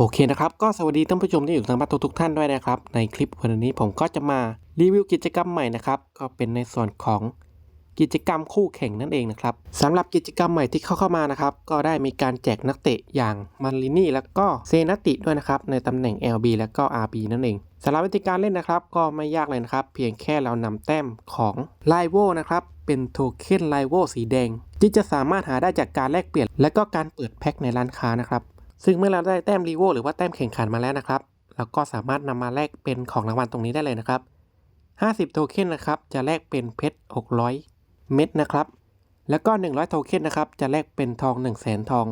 โอเคนะครับ ก็สวัสดีท่านผู้ชมที่อยู่ทางบ้านทุกๆท่านด้วยนะครับ ในคลิปวันนี้ผมก็จะมารีวิวกิจกรรมใหม่นะครับ ก็เป็นในส่วนของกิจกรรมคู่แข่งนั่นเองนะครับสำหรับกิจกรรมใหม่ที่เข้าเข้ามานะครับ ก็ได้มีการแจกนักเตะอย่างมันลินี่แล้วก็เซนตติด้วยนะครับในตำแหน่ง LB แล้วก็ RB นั่นเองสำหรับวิธีการเล่นนะครับ ก็ไม่ยากเลยนะครับ เพียงแค่เรานำแต้มของไลโวนะครับเป็นโทเค็นไลโวสีแดงที่จะสามารถหาได้จากการแลกเปลี่ยน และก็การเปิดแพ็คในร้านค้านะครับ ซึ่งเมื่อเราได้แต้มรีโวหรือว่าแต้มแข่งขันมาแล้วนะครับเราก็สามารถนำมาแลกเป็นของรางวัลตรงนี้ได้เลยนะครับ 50 โทเค็นนะครับจะแลกเป็นเพชร 600 เม็ดนะครับ แล้วก็ 100 โทเค็นนะครับจะแลกเป็นทอง 1 0 0 0 0แสนทอง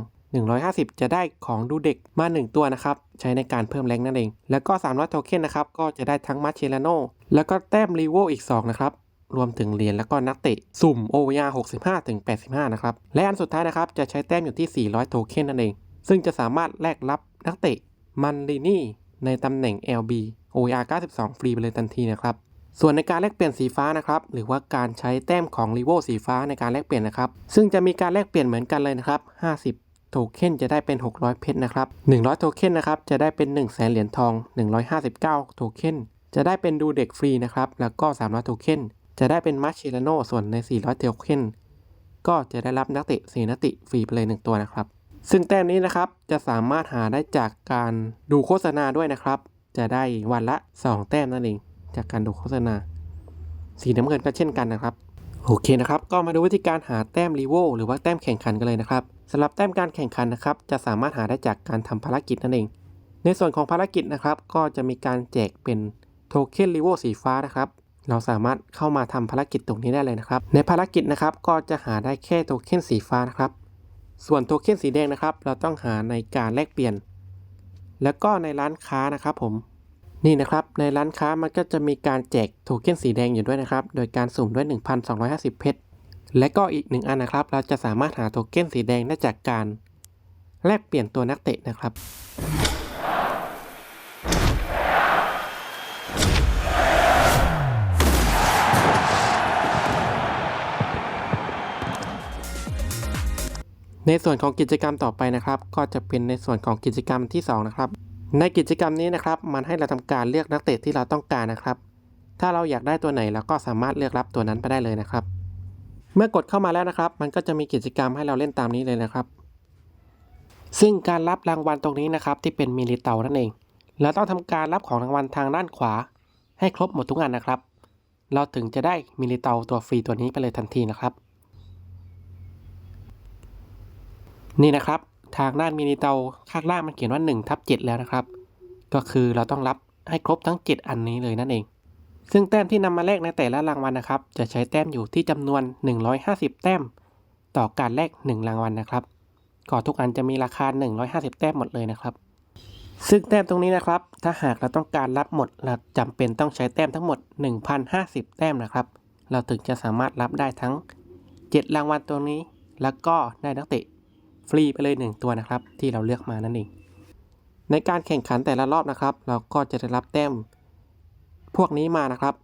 150 จะได้ของดูเด็กมา 1 ตัวนะครับ ใช้ในการเพิ่มแรงนั่นเอง แล้วก็ 300 โทเค็นนะครับก็จะได้ทั้งมาเชลาโนแล้วก็แต้มรีโวอีก 2 นะครับ รวมถึงเหรียญแล้วก็นักเตะสุ่ม OVR 65ถึง85 นะครับ และอันสุดท้ายนะครับจะใช้แต้มอยู่ที่ 400 โทเค็นนั่นเอง ซึ่งจะสามารถแลกรับนักเตะมันลินี่ในตำแหน่ง LB OR 92 ฟรีไปเลยทันทีนะครับ ส่วนในการแลกเปลี่ยนสีฟ้านะครับ หรือว่าการใช้แต้มของรีโวสีฟ้าในการแลกเปลี่ยนนะครับ ซึ่งจะมีการแลกเปลี่ยนเหมือนกันเลยนะครับ 50 โทเค็นจะได้เป็น 600 เพชรนะครับ 100 โทเค็นนะครับ จะได้เป็น 1 0 0 0 0แสนเหรียญทอง 159 โทเค็นจะได้เป็นดูเด็กฟรีนะครับ แล้วก็ 300 โทเค็นจะได้เป็นมาร์ชิลโนส่วนใน 400 โทเค็นก็จะได้รับนักเตะสีนักเตะฟรีไปเลยหนึ่งตัวนะครับ ซึ่งแต้มนี้นะครับจะสามารถหาได้จากการดูโฆษณาด้วยนะครับ จะได้วันละ 2 แต้มนั่นเองจากการดูโฆษณา สีน้ำเงินก็เช่นกันนะครับ โอเคนะครับ ก็มาดูวิธีการหาแต้มรีโวหรือว่าแต้มแข่งขันกันเลยนะครับสำหรับแต้มการแข่งขันนะครับจะสามารถหาได้จากการทำภารกิจนั่นเอง ในส่วนของภารกิจนะครับก็จะมีการแจกเป็นโทเค็นรีโวสีฟ้านะครับเราสามารถเข้ามาทำภารกิจตรงนี้ได้เลยนะครับ ในภารกิจนะครับก็จะหาได้แค่โทเค็นสีฟ้านะครับ ส่วนโทเค็นสีแดงนะครับ เราต้องหาในการแลกเปลี่ยน แล้วก็ในร้านค้านะครับผม นี่นะครับ ในร้านค้ามันก็จะมีการแจกโทเค็นสีแดงอยู่ด้วยนะครับ โดยการสุ่มด้วย 1,250 เพชร และก็อีกหนึ่งอันนะครับ เราจะสามารถหาโทเค็นสีแดงได้จากการแลกเปลี่ยนตัวนักเตะนะครับ ในส่วนของกิจกรรมต่อไปนะครับ ก็จะเป็นในส่วนของกิจกรรมที่ 2 นะครับ ในกิจกรรมนี้นะครับ มันให้เราทำการเลือกนักเตะที่เราต้องการนะครับ ถ้าเราอยากได้ตัวไหนเราก็สามารถเลือกรับตัวนั้นไปได้เลยนะครับ เมื่อกดเข้ามาแล้วนะครับ มันก็จะมีกิจกรรมให้เราเล่นตามนี้เลยนะครับ ซึ่งการรับรางวัลตรงนี้นะครับ ที่เป็นมิลิเตานั่นเอง เราต้องทำการรับของรางวัลทางด้านขวา ให้ครบหมดทุกอันนะครับ เราถึงจะได้มิลลิเตาตัวฟรีตัวนี้ไปเลยทันทีนะครับ นี่นะครับ ทางด้านมินิเตาข้างล่างมันเขียนว่า1ทับ7แล้วนะครับ ก็คือเราต้องรับให้ครบทั้ง 7 อันนี้เลยนั่นเอง ซึ่งแต้มที่นำมาแลกในแต่ละรางวัลนะครับ จะใช้แต้มอยู่ที่จำนวน 150 แต้ม ต่อการแลก1รางวัลนะครับก็ทุกอันจะมีราคา 150 แต้มหมดเลยนะครับ ซึ่งแต้มตรงนี้นะครับ ถ้าหากเราต้องการรับหมดเราจำเป็นต้องใช้แต้มทั้งหมด 1,050 แต้มนะครับ เราถึงจะสามารถรับได้ทั้ง 7 รางวัลตัวนี้ แล้วก็ได้นักเตะ ฟรีไปเลย 1 ตัวนะครับ ที่เราเลือกมานั่นเอง ในการแข่งขันแต่ละรอบนะครับ เราก็จะได้รับแต้มพวกนี้มานะครับ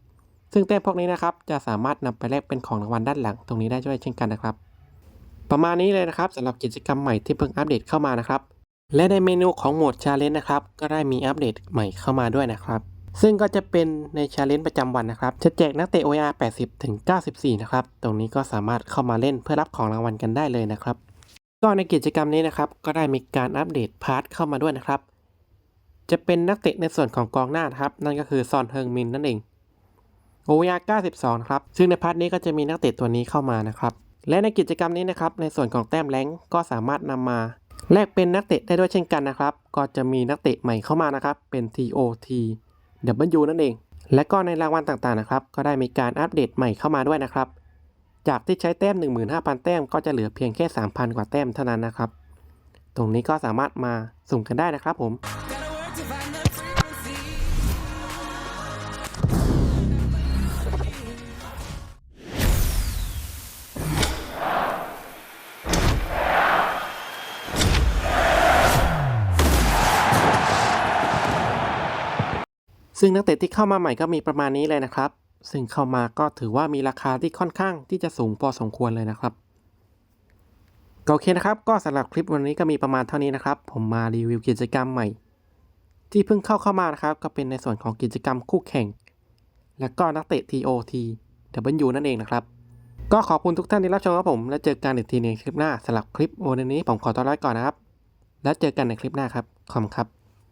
ซึ่งแต้มพวกนี้นะครับ จะสามารถนำไปแลกเป็นของรางวัลด้านหลังตรงนี้ได้ด้วยเช่นกันนะครับ ประมาณนี้เลยนะครับสำหรับกิจกรรมใหม่ที่เพิ่งอัปเดตเข้ามานะครับ และในเมนูของโหมดชาเลนจ์นะครับก็ได้มีอัปเดตใหม่เข้ามาด้วยนะครับซึ่งก็จะเป็นในชาเลนจ์ประจำวันนะครับ จะแจกนักเตะ OR 80 ถึง 94 นะครับ ตรงนี้ก็สามารถเข้ามาเล่นเพื่อรับของรางวัลกันได้เลยนะครับ ก็ในกิจกรรมนี้นะครับ ก็ได้มีการอัปเดตพาร์ทเข้ามาด้วยนะครับ จะเป็นนักเตะในส่วนของกองหน้านครับ นั่นก็คือซอนเฮิงมินนั่นเอง OR 92นะครับ ซึ่งในพาร์ทนี้ก็จะมีนักเตะตัวนี้เข้ามานะครับ และในกิจกรรมนี้นะครับ ในส่วนของแต้มแรงก็สามารถนำมา แลกเป็นนักเตะได้ด้วยเช่นกันนะครับ ก็จะมีนักเตะใหม่เข้ามานะครับ เป็น TOT W นั่นเอง และก็ในรางวัลต่างๆนะครับ ก็ได้มีการอัปเดตใหม่เข้ามาด้วยนะครับ จากที่ใช้แต้ม 15,000 แต้มก็จะเหลือเพียงแค่ 3,000 กว่าแต้มเท่านั้นนะครับ ตรงนี้ก็สามารถมาสุ่มกันได้นะครับผม ซึ่งนักเตะที่เข้ามาใหม่ก็มีประมาณนี้เลยนะครับ ซึ่งเข้ามาก็ถือว่ามีราคาที่ค่อนข้างที่จะสูงพอสมควรเลยนะครับโอเคนะครับ ก็สำหรับคลิปวันนี้ก็มีประมาณเท่านี้นะครับ ผมมารีวิวกิจกรรมใหม่ ที่เพิ่งเข้าเข้ามานะครับ ก็เป็นในส่วนของกิจกรรมคู่แข่ง และก็นักเตะ TOT W นั่นเองนะครับ ก็ขอบคุณทุกท่านที่รับชมครับผม แล้วเจอกันอีกทีในคลิปหน้าสำหรับคลิปวันนี้ผมขอตัวลาไปก่อนนะครับ แล้วเจอกันในคลิปหน้าครับขอบคุณครับ